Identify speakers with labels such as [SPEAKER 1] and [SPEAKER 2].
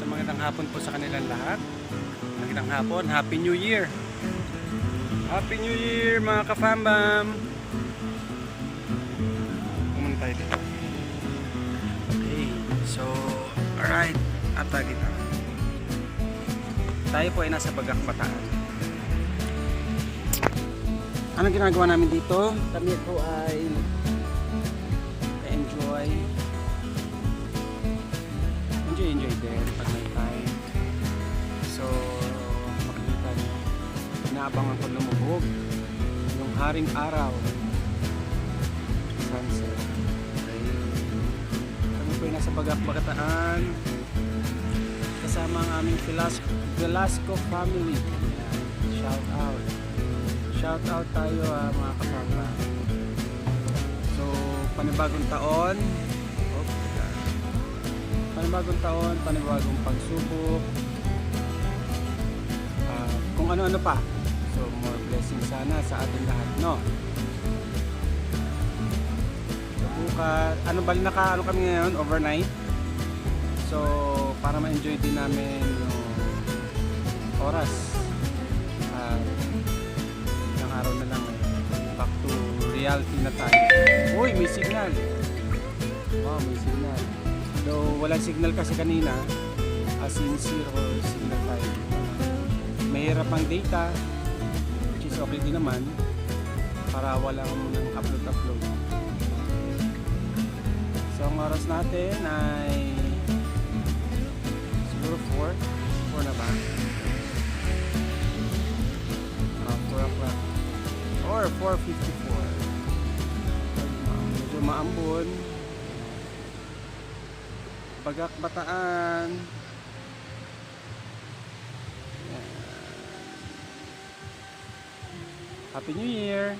[SPEAKER 1] sa magandang hapon po sa kanilang lahat. Magandang hapon, Happy New Year! Happy New Year mga ka-fambam! Pumunta tayo dito. Okay, so, alright, at tayo dito. Tayo po ay nasa Bagak Bataan. Anong ginagawa namin dito? Kami po ay enjoy din pag may time. So makikita nyo inaabangan ko lumubog yung haring araw sunset. Kami po ay nasa bagak-bagataan kasama ang aming Velasco, Velasco family. Shout out. Shout out tayo ah, mga kasama so panibagong taon. Panibagong taon panibagong pagsubok. Ah, kung ano-ano pa. So more blessings sana sa ating lahat no? Bukas ano bali naka ano kami ngayon overnight? So para ma-enjoy din namin yung oras. At ilang araw na lang eh. back to reality na tayo. Uy may signal. Wow may signal though walang signal kasi kanina. As in zero signal tayo. Mahirap ang data which is okay din naman para walang nang upload upload. So ang oras natin ay siguro 4 4 na ba? Ah, 4 o'clock. Or 4.54 medyo maambon bagak bataan. Happy New Year